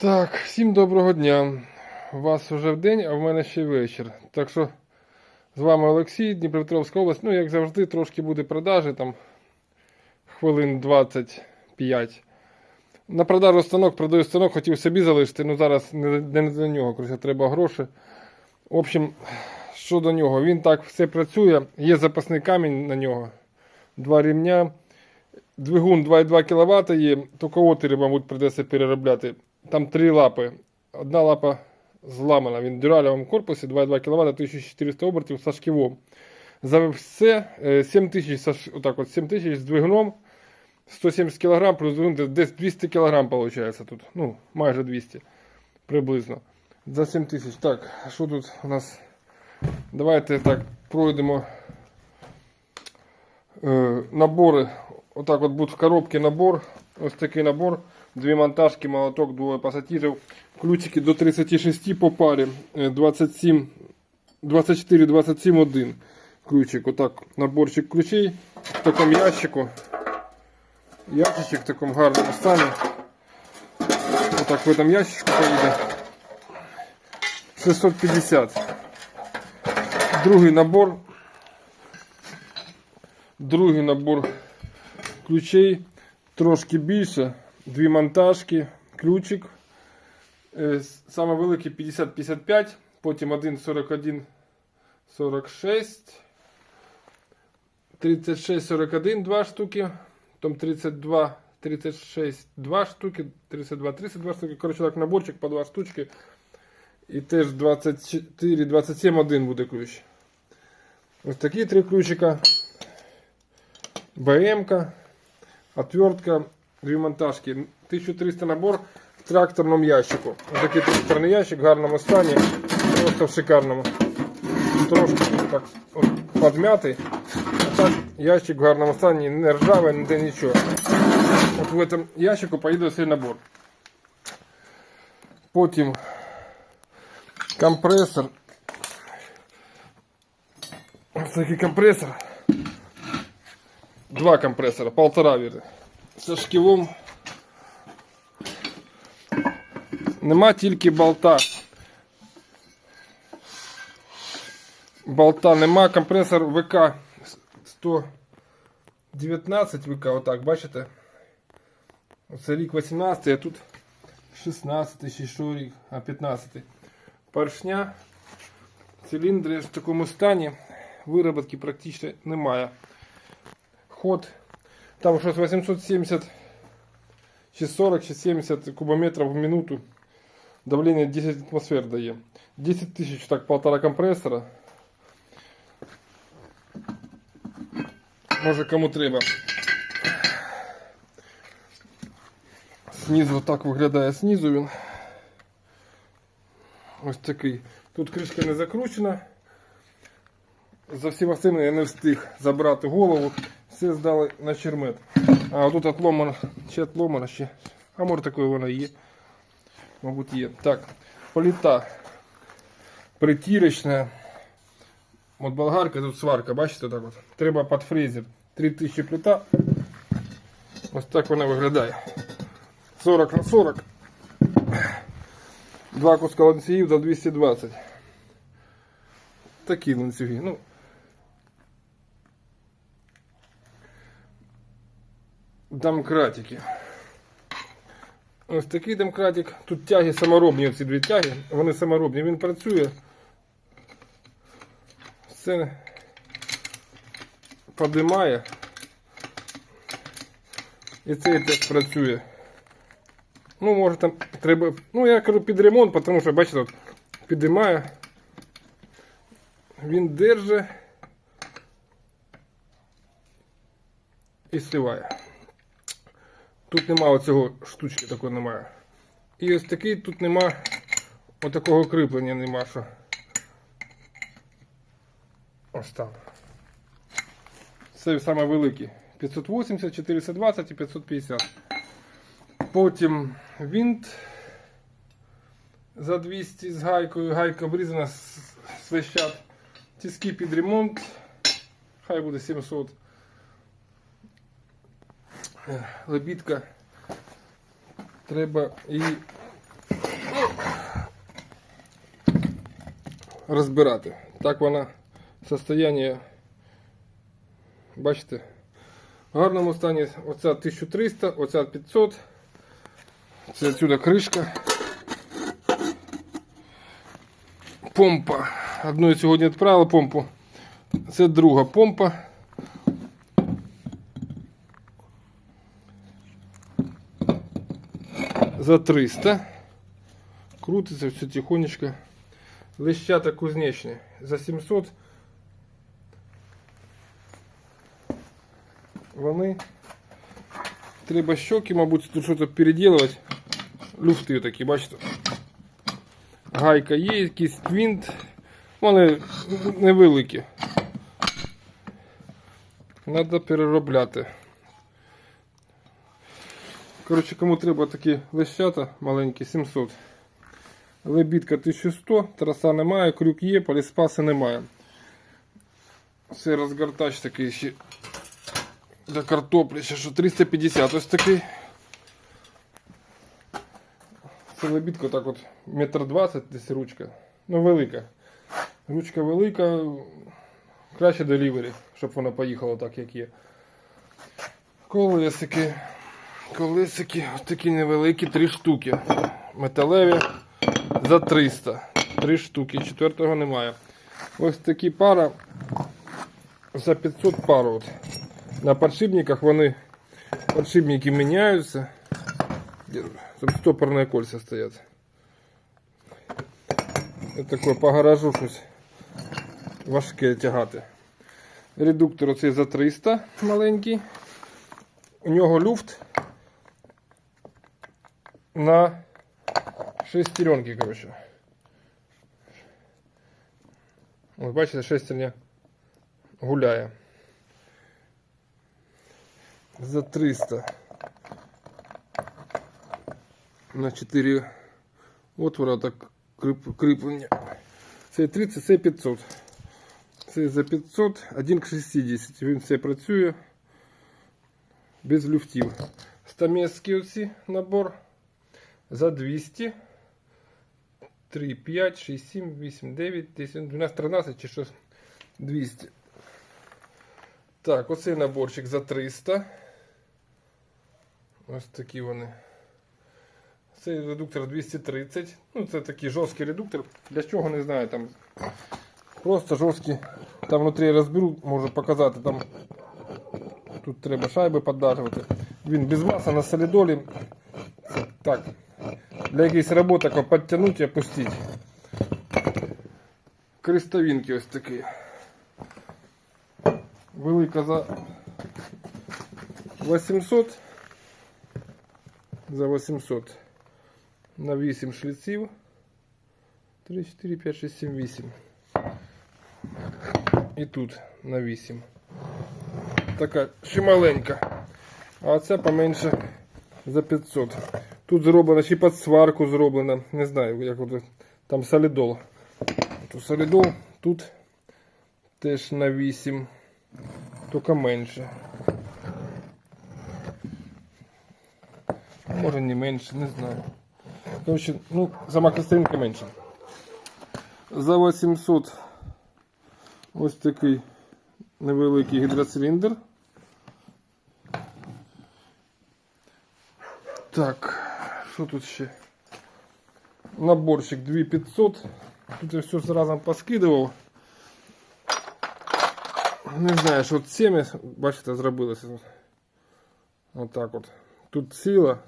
Так, всім доброго дня. У вас вже день, а в мене ще вечір. Так що з вами Олексій, Дніпропетровська область. Ну, як завжди, трошки буде продажі, там хвилин 25. На продажу станок, продаю станок, хотів собі залишити, ну зараз не, до нього, коротше, треба гроші. В общем, що до нього, він так все працює, є запасний камінь на нього, два рівня. Двигун 2,2 кВт є, тільки отвіри, мабуть, придеться переробляти. Там три лапи. Одна лапа зламана. Він в дюралевому корпусі 2,2 кВт, 1400 обертів со шківом. За все е, 7 тисяч, отак от 7 тисяч з двигуном. 170 кг плюс двигун, десь- десь 200 кг виходить тут. Ну, майже 200 приблизно. За 7 тисяч. Так, що тут у нас? Давайте так пройдемо е, набори. Отак от буде в коробці набор. Ось такий набор. Дві монтажки, молоток, двоє пасатижів. Ключики до 36 по парі. Е, 27, 24, 27, 1 ключик. Отак наборчик ключей в такому ящику. Ящичок в такому гарному стані. Отак в этом ящичку поїде. 650. Другий набор. Другий набор ключей трошки більше. Дві монтажки, ключик. Е, Саме великий 50-55, потім 1 41 46, 36 41 2 штуки, потім 32 36 2 штуки, 32 32 штуки. Коротше, так наборчик по 2 штучки. І теж 24 27 1 буде ключ. Ось такі три ключика. БМ-ка, отвертка, дві монтажки. 1300 набор в тракторному ящику. Ось такий тракторний ящик в гарному стані, просто в шикарному. Трошки так подмятий. А так ящик в гарному стані, не ржавий, ніде нічого. От в цьому ящику поїде цей набор. Потім компресор. Ось такий компресор. Два компресора, полтора вірно. Со шківом. Нема тільки болта. Болта нема, компресор ВК 119 ВК, отак, бачите? Оце рік 18, а тут 16 чи що рік, а 15. Поршня. Циліндри в такому стані. Вироботки практично немає. Ход. Там щось 870 чи 40 чи 70 кубометрів в минуту. Давлення 10 атмосфер дає. 10 тисяч так полтора компресора. Може кому треба. Знизу так виглядає знизу він. Ось такий. Тут кришка не закручена. За всіма цими я не встиг забрати голову. Все здали на чермет. А тут отломано, ще отломано ще. А може такое воно є. Мабуть є. Так, політа притірочна. От болгарка, тут сварка, бачите так от. Треба під фрезер. 3000 плита. Ось так вона виглядає. 40 на 40. Два куска ланцюгів за 220. Такі ланцюги. Ну, домкратики. Ось такий домкратик. Тут тяги саморобні, ці дві тяги. Вони саморобні. Він працює. Все подимає. І цей теж працює. Ну, може там треба. Ну, я кажу під ремонт, тому що, бачите, от, підіймає. Він держить і сливає. Тут нема оцього штучки такої немає. І ось такий тут нема отакого кріплення нема, що. Ось там. Це саме великий. 580, 420 і 550. Потім винт за 200 з гайкою. Гайка обрізана свищат. Тиски під ремонт. Хай буде 700. Е, Лебідка. Треба її розбирати. Так вона состояние, бачите, в гарному стані оця 1300, оця 500. Це отсюда кришка. Помпа. Одну я сьогодні відправила помпу. Це друга помпа. За 300. Крутиться все тихонечко. Лещата кузнечні. За 700. Вони. Треба щоки, мабуть, тут щось переділувати. Люфти такі, бачите. Гайка є, якийсь квінт. Вони невеликі. Треба переробляти. Коротше, кому треба такі лещата маленькі, 700. Лебідка 1100, траса немає, крюк є, поліспаси немає. Це розгортач такий ще для картоплі, ще що 350 ось такий. Це лебідка так от метр двадцять десь ручка. Ну велика. Ручка велика. Краще делівері, щоб вона поїхала так, як є. Колесики. Колесики такі невеликі, три штуки. Металеві за 300. Три штуки. Четвертого немає. Ось такі пара за 500 пар. От. На подшипниках вони подшипники міняються. Тут стопорные кольца стоят. Это такое по гаражу щось важке тягати. Редуктор оцей за 300 маленький. У нього люфт на шестеренки, коротше. Ось бачите, шестерня гуляє. За 300 на 4 отвора так крип- кріплення. Це 30, це 500. Це за 500, 1 к 60. Він все працює без люфтів. Стамески оці набор За 200. 3, 5, 6, 7, 8, 9, 10, 12, 13 чи щось 200. Так, оцей наборчик за 300. Ось такі вони. Цей редуктор 230. Ну, це такий жорсткий редуктор. Для чого не знаю. Там просто жорсткий. Там внутрі я розберу, можу показати. Там тут треба шайби поддажувати. Він без маса на солідолі. Так. Для якоїсь роботи тако підтягнути і опустити. Крестовинки ось такі. Велика за 800. За 800 на 8 шліців. 3, 4, 5, 6, 7, 8. І тут на 8. Така ще маленька. А ця поменше за 500. Тут зроблено ще під сварку зроблено. Не знаю, як от там солідол. Тут солідол, тут теж на 8. Тільки менше. Може не менше, не знаю. Короче, ну, сама костринка менше. За 800 ось такий невеликий гідроциліндр. Так, що тут ще? Наборчик 2500. Тут я все разом поскидував. Не знаю, що от сім'я, бачите, зробилося. Отак от. Тут ціла.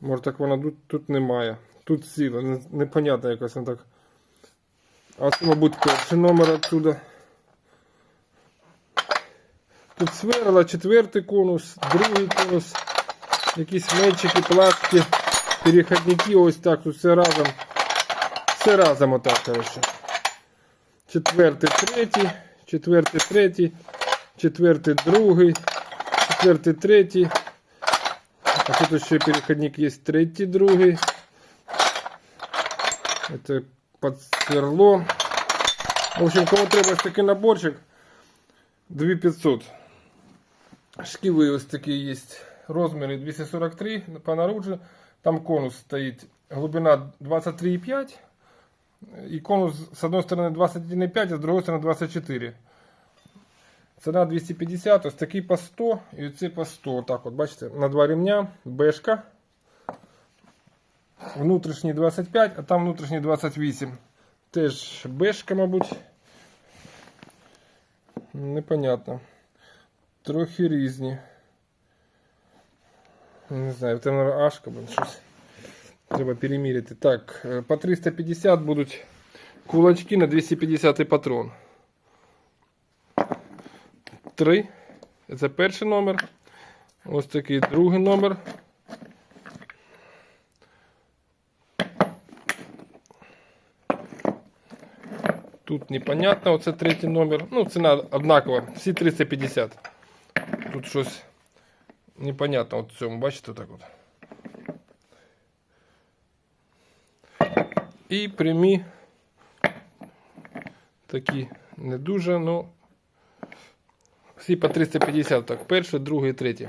Може так вона тут, тут немає. Тут ціла. Непонятно якось вона так. А це, мабуть, перший номер отсюда. Тут сверла, четвертий конус, другий конус, якісь менчики, плашки, переходники, ось так, тут все разом. Все разом отак, коротше. Четвертий, третій, четвертий, третій, четвертий, другий, четвертий, третій. А тут еще переходник есть третий, другой. Это под сверло. В общем, кому треба ось такий наборчик, 2500. Шківи ось такі є. Розміри 243 по наружу. Там конус стоїть глибина 23,5 і конус з одної сторони 21,5, а з другої сторони 24. Ціна 250, ось такий по 100 і оцей по 100. Так от, бачите, на два ремня, бешка. Внутрішній 25, а там внутрішній 28. Теж бешка, мабуть. Непонятно. Трохи різні. Не знаю, наверное, ашка, блин, щось. Треба переміряти. Так, е, по 350 будуть кулачки на 250 патрон. Три. Це перший номер. Ось такий другий номер. Тут непонятно, оце третій номер. Ну, ціна однакова, всі 350. Тут щось непонятно от в цьому, бачите, так от. І прямі такі не дуже, ну всі по 350, так, перший, другий, третій.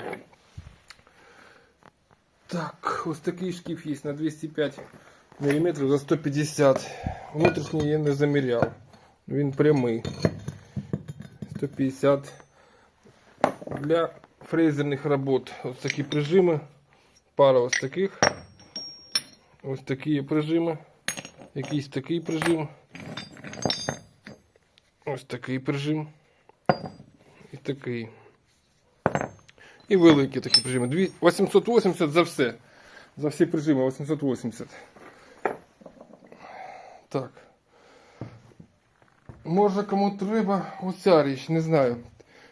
Так, ось такий шкіф є на 205 мм за 150. Внутрішній я не заміряв. Він прямий. 150 для фрезерних робот. Ось такі прижими. Пара ось таких. Ось такі прижими. Якийсь такий прижим. Ось такий прижим. І такий. І великі такі прижими. 880 за все. За всі прижими 880. Так. Може кому треба оця річ, не знаю.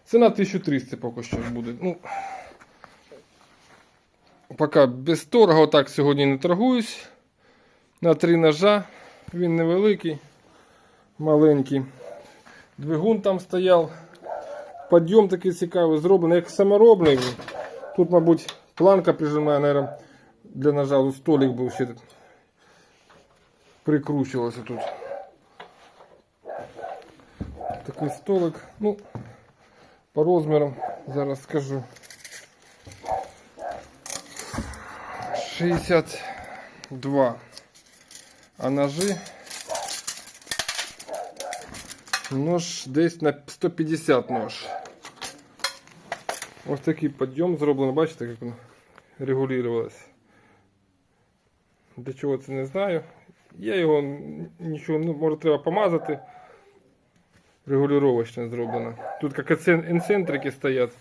Ціна 1300 поки що буде. Ну, поки без торгу, так сьогодні не торгуюсь. На три ножа. Він невеликий, маленький. Двигун там стояв. Подйом такий цікавий, зроблений, як саморобний. Тут, мабуть, планка прижимає, наверное, для ножа. Тут столик був ще прикручувався тут. Такий столик. Ну, по розмірам зараз скажу. 62. А ножи. Нож десь на 150 нож. Ось такий підйом зроблено, бачите, як воно регулювалося. Для чого це не знаю. Я його нічого, ну, може треба помазати. Регулювачне зроблено. Тут як енцентрики стоять.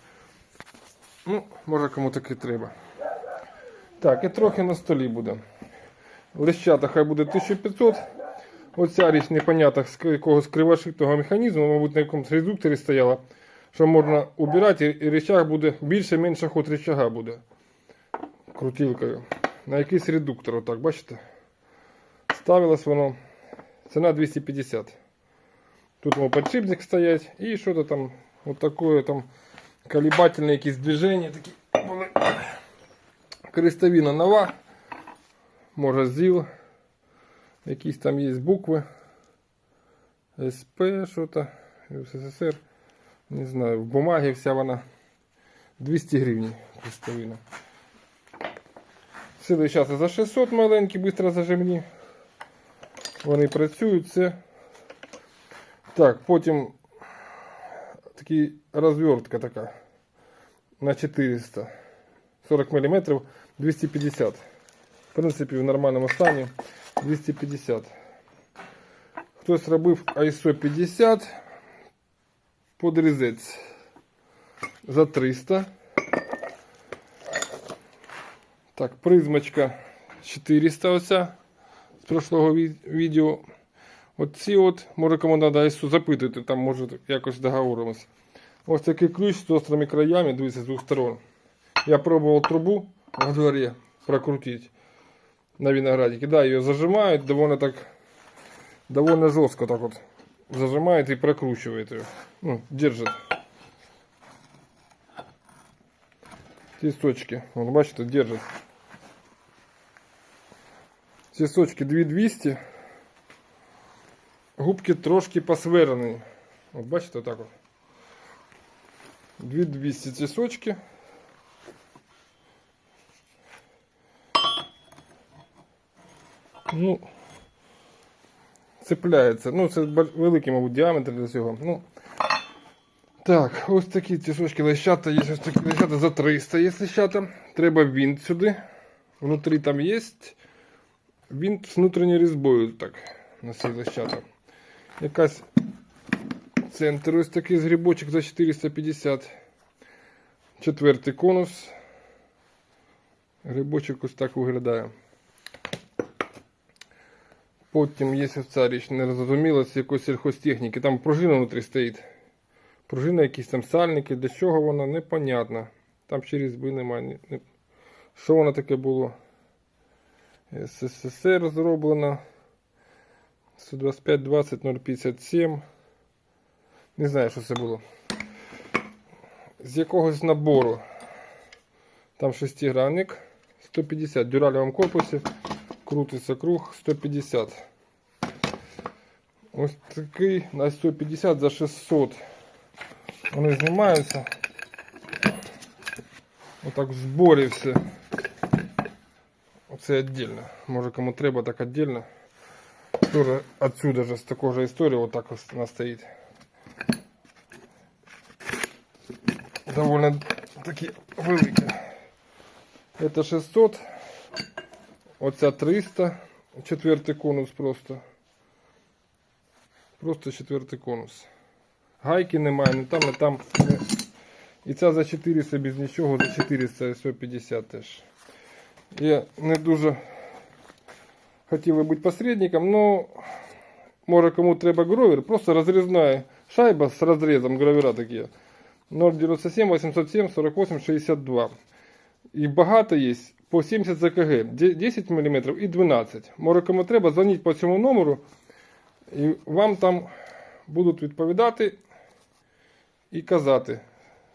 Ну, може кому таки треба. Так, і трохи на столі буде. Лещата хай буде 1500. Оця річ непонятна з якогось кривошитого механізму, мабуть, на якомусь редукторі стояла, що можна убирати, і речах буде більше, менше ход речага буде. Крутілкою. На якийсь редуктор, отак, бачите? Ставилось воно. Ціна 250. Тут мов подшипник стоять і що то там, от таке там колебательне якісь движення такі. Крестовина нова. Може ЗІЛ. Якісь там є букви. СП, що-то. СССР. Не знаю, в бумагі вся вона 200 гривень крестовина. Сили зараз за 600 маленькі, швидко зажимні. Вони працюють, це. Так, потім такий розвертка така на 400. 40 мм 250. В принципі, в нормальному стані 250. Хтось робив ISO 50 подрізець за 300. Так, призмочка 400 оця з прошлого ві- відео. Оці от, може кому треба запитати, там може якось договоримось. Ось такий ключ з острими краями, дивіться, з двох сторон. Я пробував трубу во дворі прокрутити на виноградике. Да, ее зажимают довольно так, довольно жестко так вот зажимает и прокручивает ее. Ну, держит. Тисочки. Вот бачите, держит. Тисочки 2200. Губки трошки посвернені. От бачите, так от. 2200 тисочки. Ну, цепляється. Ну, це великий, мабуть, діаметр для цього. Ну, так, ось такі тісочки лещата. Є ось такі лещата за 300 є лещата. Треба вінт сюди. Внутрі там є вінт з внутрішньою різьбою. Так, на ці лещата. Якась центр ось такий з грибочок за 450. Четвертий конус. Грибочок ось так виглядає. Потім є ця річ, не зрозуміло, з якоїсь сільхозтехніки. Там пружина внутрі стоїть. Пружина, якісь там сальники, для чого вона, непонятно. Там ще різьби немає. Що воно таке було? СССР зроблено. 125 20 057. Не знаю, що це було. З якогось набору. Там шестигранник 150 в дюралевому корпусі. Крутиться круг 150. Ось такий на 150 за 600. Вони знімаються. Отак в зборі все. Оце віддільно. Може кому треба, так віддільно. Тоже отсюда же, с такой же истории, вот так вот она стоит. Довольно таки великі. Это 600. Оця 300. Четвертий конус просто. Просто четвертий конус. Гайки немає, не там, не там. Не. І ця за 400 без нічого, за 400 і 150 теж. Я не дуже хотів би бути посередником, но може кому треба гровер, просто розрізна шайба з розрізом гравера такі. 097 807 48 62. І багато є по 70 ЗКГ, 10 мм і 12. Може кому треба, дзвоніть по цьому номеру і вам там будуть відповідати і казати,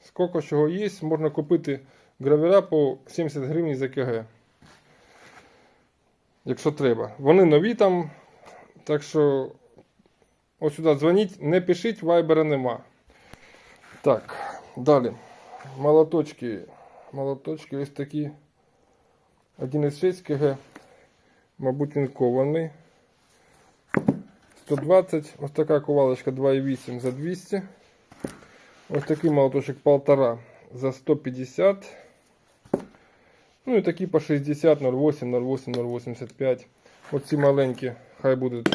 скільки чого є, можна купити гравера по 70 гривень за КГ. Якщо треба. Вони нові там. Так що ось сюди дзвоніть, не пишіть, вайбера нема. Так, далі. Молоточки. Молоточки ось такі. 1,6 КГ. Мабуть, він кований. 120. Ось така ковалочка 2,8 за 200. Ось такий молоточок 1,5 за 150. Ну і такі по 60, 08, 08, 085. Оці маленькі, хай будуть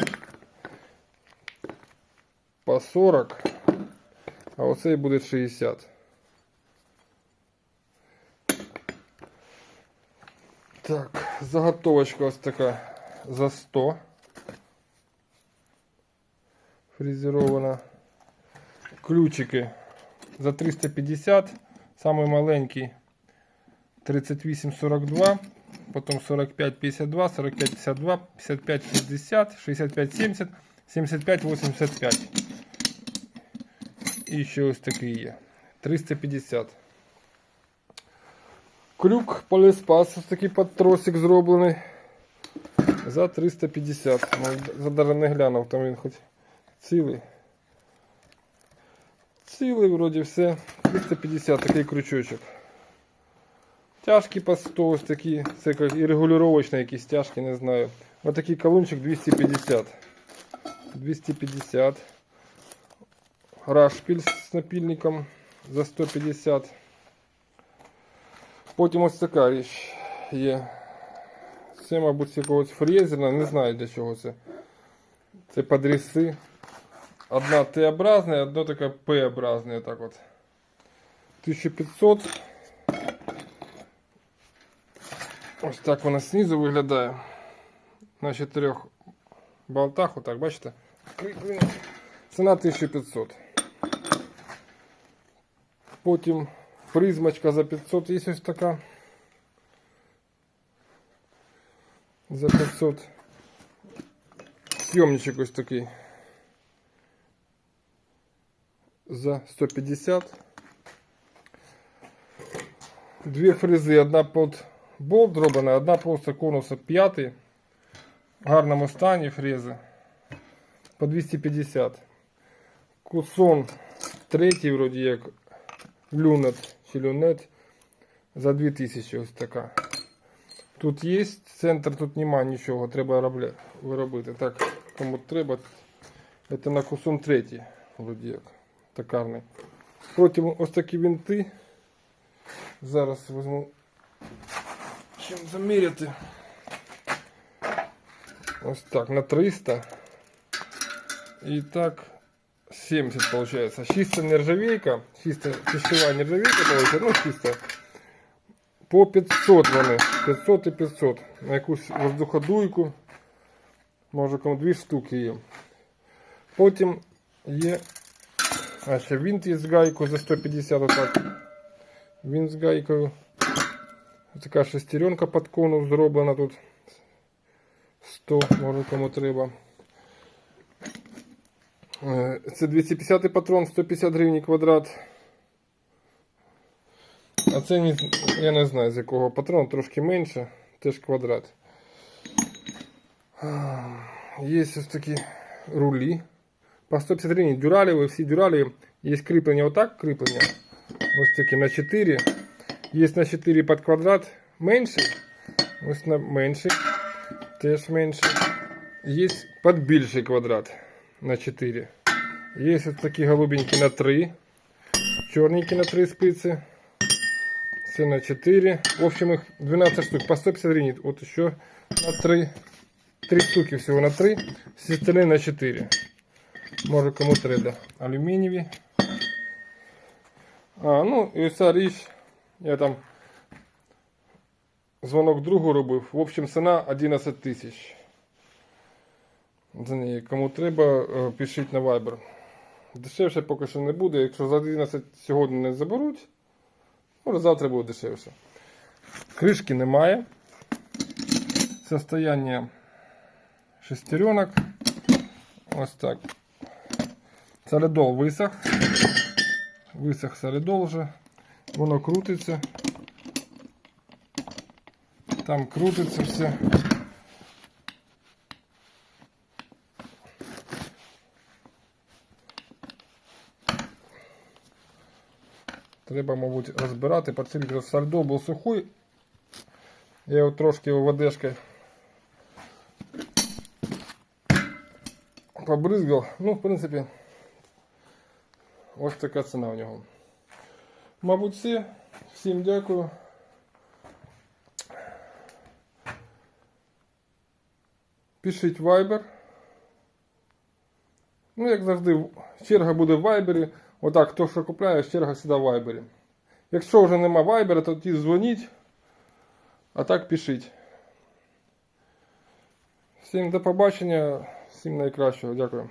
по 40, а оцей буде 60. Так, заготовочка ось така за 100. Фрезерована. Ключики за 350. Самый маленький 38-42, потом 45-52, 45-52, 55-60, 65-70, 75-85. І ще ось такий є. 350. Крюк поліспас, ось такий подтросик зроблений. За 350. Ну, за даже не глянув, там він хоч цілий. Цілий вроді все. 350 такий крючочок. Тяжкі по 100, ось такі, це і регулювачні якісь тяжкі, не знаю. Ось такий колончик 250. 250. Рашпіль з напільником за 150. Потім ось така річ є. Це, мабуть, якогось фрезера, не знаю для чого це. Це подріси. Одна Т-образна, одна така П-образна, так от. 1500. Ось так вона знизу виглядає. На чотирьох болтах, отак, бачите? Кріплення. Ціна 1500. Потім призмочка за 500 є ось така. За 500. Съемничек ось такий. За 150. Дві фрези, одна під болт зроблена, одна просто конуса 5. В гарному стані фрези. По 250. Кусон третій, вроді як люнет чи люнет. За 2000 ось така. Тут є центр, тут нема нічого, треба виробити. Так, кому треба. Це на кусом третій, вроді як, токарний. Потім ось такі винти. Зараз візьму чим заміряти. Ось так, на 300. І так 70 получается. Чисто нержавейка, чисто пищевая нержавейка получается, ну чисто. По 500 вони, 500 і 500. На якусь воздуходуйку. Може кому дві штуки є. Потім є. А ще винт є з гайкою за 150 отак. Він з гайкою. Така шестеренка під конус зроблена тут. 100, може кому треба. Е, Це 250 патрон, 150 гривень квадрат. А це не, я не знаю з якого патрон, трошки менше, теж квадрат. А, Є ось такі рулі. По 150 гривень дюралеві, всі дюралі. Є кріплення отак, кріплення. Ось такі на 4. Є на 4 під квадрат менший. Ось на менший. Теж менший. Є під більший квадрат на 4. Є ось такі голубенькі на 3. Чорненькі на 3 спиці. Це на 4. В общем, их 12 штук. По 150 гривен. Вот еще на 3. 3 штуки всего на 3. Все остальные на 4. Може кому треба. Алюмінієві. А, ну і ця річ. Я там дзвонок другу робив. В общем, ціна 11 тисяч. За неї. Кому треба, е, пишіть на Viber. Дешевше поки що не буде. Якщо за 11 сьогодні не заберуть, може завтра буде дешевше. Кришки немає. Состояние шестеренок. Ось так. Солидол висох. Висох солидол вже. Воно крутиться. Там крутиться все. Треба, мабуть, розбирати. Поцілити солидол був сухий. Я його трошки водичкою побризгав. Ну, в принципі, ось така ціна у нього. Мабуть, все. Всім дякую. Пишіть Viber. Ну, як завжди, черга буде в Viber. Отак, хто що купляє, черга завжди в Viber. Якщо вже нема Viber, то тоді дзвоніть. А так пишіть. Всім до побачення, всім найкращого. Дякую.